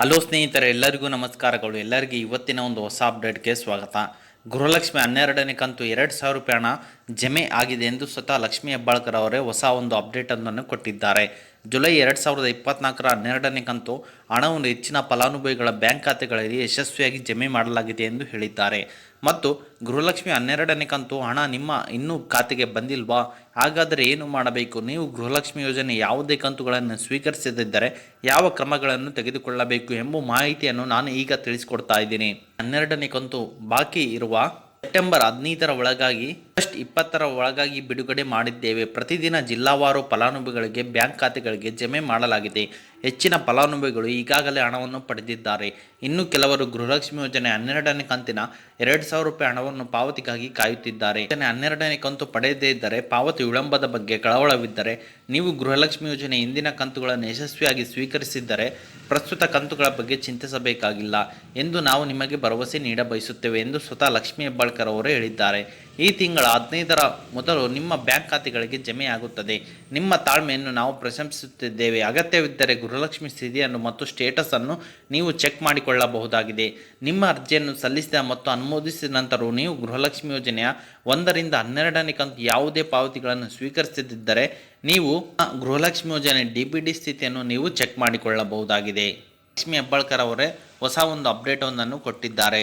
Hello ಸ್ನೇಹಿತರೆ, ಎಲ್ಲರಿಗೂ ನಮಸ್ಕಾರಗಳು. ಎಲ್ಲರಿಗೂ ಇವತ್ತಿನ ಒಂದು ಹೊಸ ಅಪ್ಡೇಟ್ಗೆ ಸ್ವಾಗತ. ಗೃಹಲಕ್ಷ್ಮಿ ಹನ್ನೆರಡನೇ ಕಂತು ಎರಡು ಸಾವಿರ ರೂಪಾಯಿ ಹಣ. ಜಮೆ ಆಗಿದೆ ಎಂದು ಸ್ವತಃ ಲಕ್ಷ್ಮೀ ಹೆಬ್ಬಾಳ್ಕರ್ ಅವರೇ ಹೊಸ ಒಂದು ಅಪ್ಡೇಟನ್ನು ಕೊಟ್ಟಿದ್ದಾರೆ. ಜುಲೈ ಎರಡು ಸಾವಿರದ ಇಪ್ಪತ್ನಾಲ್ಕರ ಹನ್ನೆರಡನೇ ಕಂತು ಹಣವನ್ನು ಹೆಚ್ಚಿನ ಫಲಾನುಭವಿಗಳ ಬ್ಯಾಂಕ್ ಖಾತೆಗಳಲ್ಲಿ ಯಶಸ್ವಿಯಾಗಿ ಜಮೆ ಮಾಡಲಾಗಿದೆ ಎಂದು ಹೇಳಿದ್ದಾರೆ. ಮತ್ತು ಗೃಹಲಕ್ಷ್ಮಿ ಹನ್ನೆರಡನೇ ಕಂತು ಹಣ ನಿಮ್ಮ ಇನ್ನೂ ಖಾತೆಗೆ ಬಂದಿಲ್ವಾ? ಹಾಗಾದರೆ ಏನು ಮಾಡಬೇಕು? ನೀವು ಗೃಹಲಕ್ಷ್ಮಿ ಯೋಜನೆ ಯಾವುದೇ ಕಂತುಗಳನ್ನು ಸ್ವೀಕರಿಸದಿದ್ದರೆ ಯಾವ ಕ್ರಮಗಳನ್ನು ತೆಗೆದುಕೊಳ್ಳಬೇಕು ಎಂಬ ಮಾಹಿತಿಯನ್ನು ನಾನು ಈಗ ತಿಳಿಸಿಕೊಡ್ತಾ ಇದ್ದೀನಿ. ಹನ್ನೆರಡನೇ ಕಂತು ಬಾಕಿ ಇರುವ ಸೆಪ್ಟೆಂಬರ್ ಹದಿನೈದರ ಒಳಗಾಗಿ, ಆಗಸ್ಟ್ ಇಪ್ಪತ್ತರ ಒಳಗಾಗಿ ಬಿಡುಗಡೆ ಮಾಡಿದ್ದೇವೆ. ಪ್ರತಿದಿನ ಜಿಲ್ಲಾವಾರು ಫಲಾನುಭವಿಗಳಿಗೆ ಬ್ಯಾಂಕ್ ಖಾತೆಗಳಿಗೆ ಜಮೆ ಮಾಡಲಾಗಿದೆ. ಹೆಚ್ಚಿನ ಫಲಾನುಭವಿಗಳು ಈಗಾಗಲೇ ಹಣವನ್ನು ಪಡೆದಿದ್ದಾರೆ. ಇನ್ನು ಕೆಲವರು ಗೃಹಲಕ್ಷ್ಮಿ ಯೋಜನೆ ಹನ್ನೆರಡನೇ ಕಂತಿನ ಎರಡು ಸಾವಿರ ರೂಪಾಯಿ ಹಣವನ್ನು ಪಾವತಿಗಾಗಿ ಕಾಯುತ್ತಿದ್ದಾರೆ. ಯೋಜನೆ ಹನ್ನೆರಡನೇ ಕಂತು ಪಡೆಯದೇ ಇದ್ದರೆ ಪಾವತಿ ವಿಳಂಬದ ಬಗ್ಗೆ ಕಳವಳವಿದ್ದರೆ ನೀವು ಗೃಹಲಕ್ಷ್ಮಿ ಯೋಜನೆ ಹಿಂದಿನ ಕಂತುಗಳನ್ನು ಯಶಸ್ವಿಯಾಗಿ ಸ್ವೀಕರಿಸಿದ್ದರೆ ಪ್ರಸ್ತುತ ಕಂತುಗಳ ಬಗ್ಗೆ ಚಿಂತಿಸಬೇಕಾಗಿಲ್ಲ ಎಂದು ನಾವು ನಿಮಗೆ ಭರವಸೆ ನೀಡ ಬಯಸುತ್ತೇವೆ ಎಂದು ಸ್ವತಃ ಲಕ್ಷ್ಮೀ ಹೆಬ್ಬಾಳ್ಕರ್ ಅವರು ಹೇಳಿದ್ದಾರೆ. ಈ ತಿಂಗಳ ಹದಿನೈದರ ಮೊದಲು ನಿಮ್ಮ ಬ್ಯಾಂಕ್ ಖಾತೆಗಳಿಗೆ ಜಮೆಯಾಗುತ್ತದೆ. ನಿಮ್ಮ ತಾಳ್ಮೆಯನ್ನು ನಾವು ಪ್ರಶಂಸಿಸುತ್ತಿದ್ದೇವೆ. ಅಗತ್ಯವಿದ್ದರೆ ಗೃಹಲಕ್ಷ್ಮಿ ಸ್ಥಿತಿಯನ್ನು ಮತ್ತು ಸ್ಟೇಟಸ್ ಅನ್ನು ನೀವು ಚೆಕ್ ಮಾಡಿಕೊಳ್ಳಬಹುದಾಗಿದೆ. ನಿಮ್ಮ ಅರ್ಜಿಯನ್ನು ಸಲ್ಲಿಸಿದ ಮತ್ತು ಅನುಮೋದಿಸಿದ ನಂತರವೂ ನೀವು ಗೃಹಲಕ್ಷ್ಮಿ ಯೋಜನೆಯ ಒಂದರಿಂದ ಹನ್ನೆರಡನೇ ಕಂತು ಯಾವುದೇ ಪಾವತಿಗಳನ್ನು ಸ್ವೀಕರಿಸದಿದ್ದರೆ ನೀವು ಗೃಹಲಕ್ಷ್ಮಿ ಯೋಜನೆ ಡಿ ಬಿ ಡಿ ಸ್ಥಿತಿಯನ್ನು ನೀವು ಚೆಕ್ ಮಾಡಿಕೊಳ್ಳಬಹುದಾಗಿದೆ. ಲಕ್ಷ್ಮಿ ಹೆಬ್ಬಾಳ್ಕರ್ ಅವರೇ ಹೊಸ ಒಂದು ಅಪ್ಡೇಟ್ ಒಂದನ್ನು ಕೊಟ್ಟಿದ್ದಾರೆ.